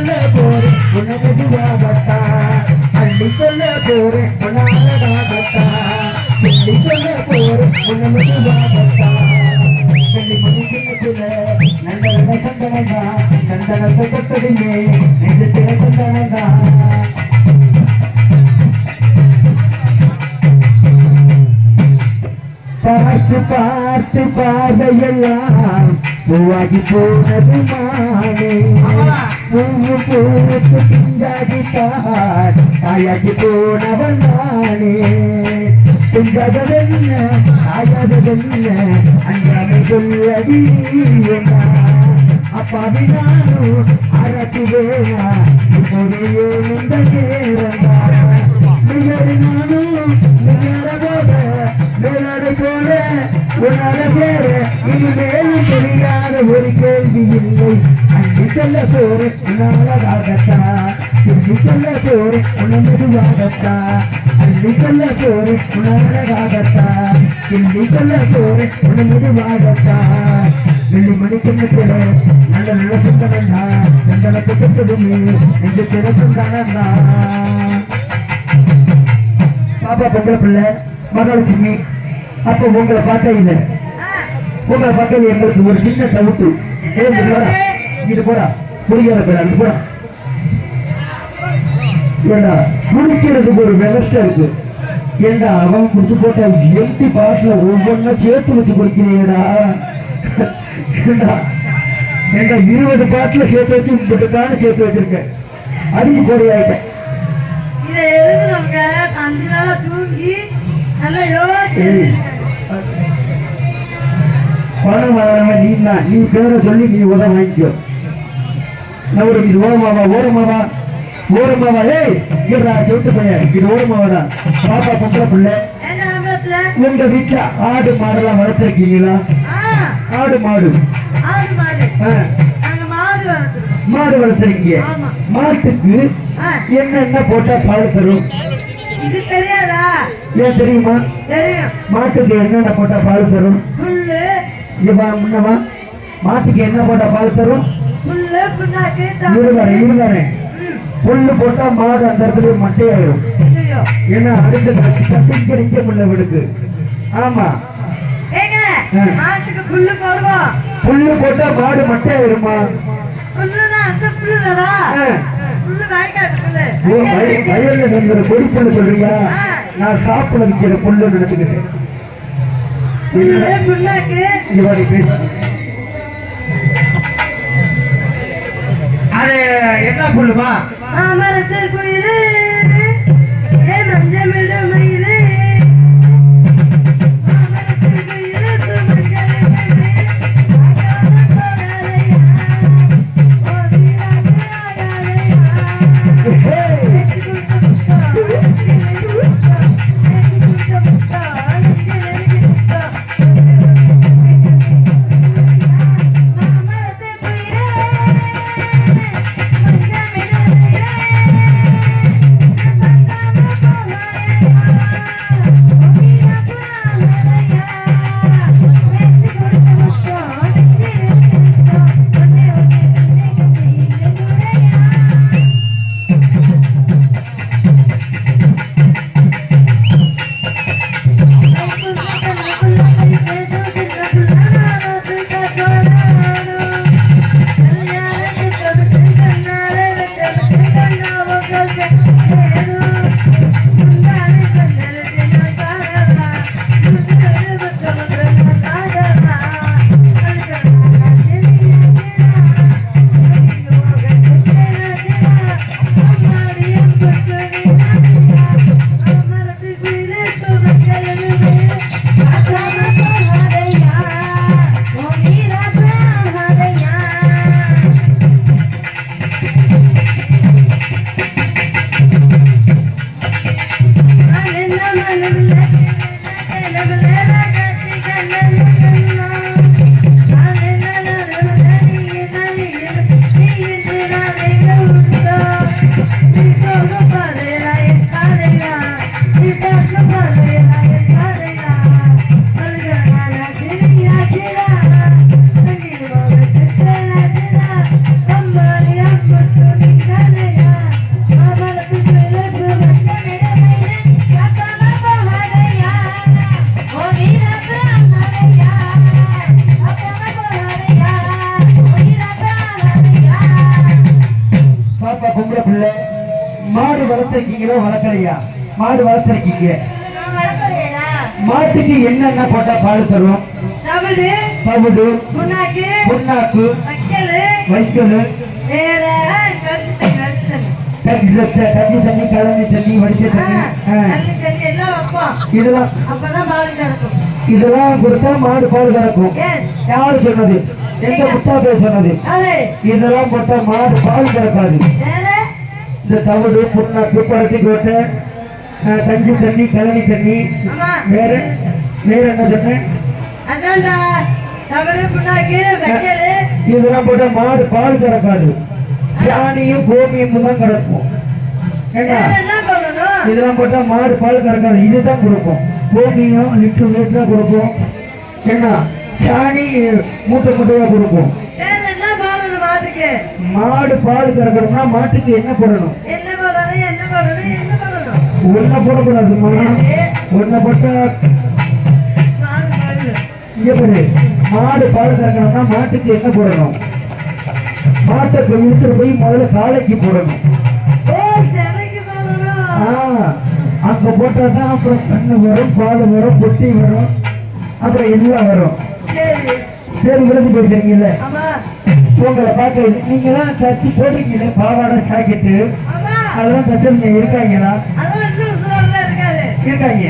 சொல்ல போறேன் உன்னை அள்ளி சொல்ல போறேன் உன்னாலதாகத்தா அள்ளி சொல்ல போறேன் உன்னை மெதுவாகத்தா வெள்ளி மணி கிண்ணத்துல சந்தனத்தை தொட்டதுமே நெஞ்சத்தில சந்தனந்தா பார்த்து பார்த்து பார்வையெல்லாம் பூவாகி போனது மானே. பூவு பூத்து பிஞ்சாகி தார் தாயாகி போனவன் நானே. பிஞ்சதென்ன தாயதென்ன அஞ்சாமை சொல்லடி அப்பாவி நானும் அரசு வேணா இப்போதையோ இந்த நிகழ் நானும் நிகழவோட மேலாடை போல உன்னால சேர இனிமேலும் தெரியாத ஒரு கேள்வி இல்லை. அள்ளி சொல்ல போறேன் உன்னாலதாகத்தா சொல்லி சொல்ல போறேன் உணர்ந்துவாகத்தா அள்ளி சொல்ல போறேன் உன்னாலதாகத்தா சொல்லி சொல்ல போறேன் உணர்ந்துவாகத்தா வெள்ளி மணிக்கண்ணத்துல நல்ல நல்ல சுந்தரண்டா சந்தனத்தை பெற்றதுமே நெஞ்சு திறக்கும் தானண்டா பாப்பா பொம்பளை பிள்ளை மகாலட்சுமி அப்போ உங்களை பார்த்தா இல்ல. உங்களை பார்க்கல எங்களுக்கு ஒரு சின்ன டவுட்டு ஏன் போடா. இது போடா. முடியாத பேடா இது போடா. ஏண்டா குடிக்கிறதுக்கு ஒரு விவஸ்தை இருக்கு. ஏண்டா அவன் குடிச்சு போட்ட எம்டி பாட்டில ஒவ்வொன்னா சேர்த்து வச்சு குடிக்கிறீடா ஏண்டா இருபது பாட்டில சேர்த்து வச்சு இப்படித்தானே சேர்த்து வச்சிருக்கேன். அதுக்கு குறையாயிட்டேன் இதை எழுதுனவங்க அஞ்சு நாளா தூங்கி நல்லா யோசிச்சு வாங்கினவன் நீ பேரை சொல்லி நீ உத வாங்கிக்கோ. நவரு இது ஓரமாவா? ஓரமாவா? ஓரமாவா? ஏய் இருடா சொட்டு பையன் இது ஓரமாவாடா? பாப்பா பொம்பளை பிள்ளை? உங்க வீட்டுல ஆடு மாடெல்லாம் வளர்த்துருக்கீங்களா? ஆடு மாடு. மாடு. வளர்த்துருக்கீங்க. மாட்டுக்கு என்னென்ன போட்டா பால் தரும்? இது தெரியாதா? ஏன் தெரியுமா? தெரியும். மாட்டுக்கு என்னென்ன போட்டா பால் தரும்? இங்க வா முன்னவா மாட்டுக்கு என்ன போட்டா பால் தரும். இருவாரு ம், புல்லு போட்டா மாடு அந்த இடத்துல மட்டையாயிரும். ஏன்னா அடிச்ச கட்சி கட்டிக்க நிக்க முடியல விடுக்கு ஆமா. புல்லு போடுவோம் புல்லு போட்டா மாடு மட்டையாயிருமா? வயல்ல நிற்கிற கொடி புல்லு சொல்றியா ஆ. நான் சாப்பிட நிக்கிற புல்லு நினைச்சுக்கிட்டேன். அது என்ன புல்லுமா? அமரத்தில் குயிலு ஏ வளர்த்துருக்கீங்களோ? வளர்க்கலையா? மாடு வளர்த்துருக்கீங்க. மாட்டுக்கு என்னென்ன போட்டா பால் தரும்? தவிடு. புண்ணாக்கு. புண்ணாக்கு. வைக்கலு. தண்ணி தண்ணி. கலந்து தண்ணி வடிச்ச தண்ணி. இதெல்லாம் அப்பதான் பால் கிடக்கும் இதெல்லாம் கொடுத்தா மாடு பால் கறக்கும். யாரு சொன்னது? எந்த முத்தா பேர் சொன்னது? இதெல்லாம் போட்டா மாடு பால் கறக்காது. தவிடு புண்ணாக்கு பருத்தி கோட்டை. ஆ, கஞ்சி தண்ணி கழனி தண்ணி. வேற வேற என்ன சொன்னேன் இதெல்லாம் போட்டா மாடு பால் கறக்காது. சாணியும் கோமியம் தான் கிடக்கும் இதெல்லாம் போட்டா மாடு பால் கறக்காது. இதுதான் கொடுக்கும். கோமியம் லிட்டர் லிட்டரா கொடுக்கும். என்ன சாணி மூட்டை மூட்டையா கொடுக்கும் வேற என்ன பண்ணணும் மாட்டுக்கு மாடு பால் கறக்கணும்னா மாட்டுக்கு என்ன போடணும்? ஒன்றை போடக்கூடாதுமா ஒன்றை போட்டா இங்க பாரு. மாடு பால் கறக்கணும்னா மாட்டுக்கு என்ன போடணும்? மாட்டை போய் இழுத்துட்டு போய் முதல்ல காலைக்கு போடணும். அங்க போட்டாதான் அப்புறம் கண்ணு வரும் பால் வரும் பொட்டி வரும் அப்புறம் எல்லாம் வரும். சரி. விழுந்து போயிருக்கீங்கல்ல உங்களை பார்க்க நீங்களாம் தச்சு போட்டிருக்கீங்களே பாவாடை ஜாக்கெட்டு ஆமா. அதெல்லாம் தச்சிருங்க இருக்காங்களா? இருக்காங்க.